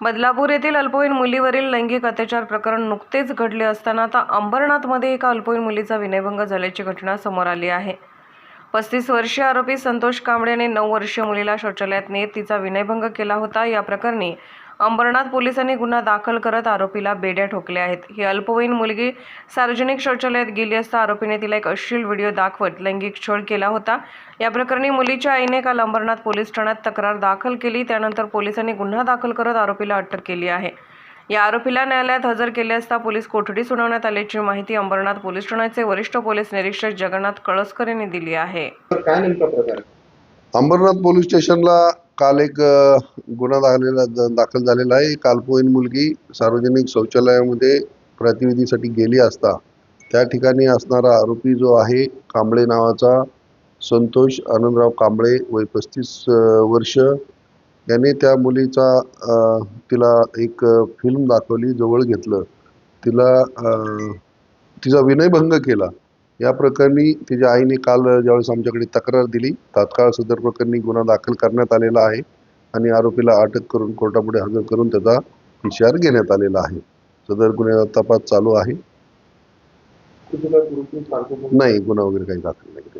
बदलापूर येथील अल्पवयीन मुलीवरील लैंगिक अत्याचार प्रकरण नुकतेच घडले असताना आता अंबरनाथमध्ये एका अल्पवयीन मुलीचा विनयभंग झाल्याची घटना समोर आली आहे. पस्तीस वर्षीय आरोपी संतोष कांबळे नऊ वर्षीय मुलीला शौचालयात नेत तिचा विनयभंग केला होता. या प्रकरणी अंबरनाथ पोलिसांनी गुन्हा दाखल करत आरोपीला बेड्या ठोकल्या आहेत. ही अल्पवयीन मुलगी सार्वजनिक शौचालयात गेली असता आरोपीने तिला एक अश्लील व्हिडिओ दाखवत लैंगिक छळ केला होता. या प्रकरणी मुलीच्या आईने काल अंबरनाथ पोलीस ठाण्यात तक्रार दाखल केली. त्यानंतर पोलिसांनी गुन्हा दाखल करत आरोपीला अटक केली आहे. या आरोपीला न्यायालयात हजर केले असता पोलीस कोठडी सुनावण्यात आल्याची माहिती अंबरनाथ पोलीस ठाण्याचे वरिष्ठ पोलीस निरीक्षक जगन्नाथ कळसकर यांनी दिली आहे. तर काय नेमका प्रकार? आहे? अंबरनाथ पोलीस स्टेशनला काल एक गुन्हा दाखलेला दाखल झालेला आहे. कालपोईन मुलगी सार्वजनिक शौचालयामध्ये प्रतिविधीसाठी गेली असता त्या ठिकाणी असणारा आरोपी जो आहे कांबळे नावाचा संतोष आनंदराव कांबळे वय पस्तीस वर्ष. याने त्या मुलीचा तिला एक फिल्म दाखवली जवळ घेतलं. तिला तिचा विनयभंग केला. या प्रकरणी तिच्या आईने काल ज्यावेळेस आमच्याकडे तक्रार दिली तात्काळ सदर प्रकरणी गुन्हा दाखल करण्यात आलेला आहे आणि आरोपीला अटक करून कोर्टापुढे हजर करून त्याचा आर घेण्यात आलेला आहे. सदर गुन्ह्याचा तपास चालू आहे. नाही गुन्हा वगैरे काही दाखल नाही.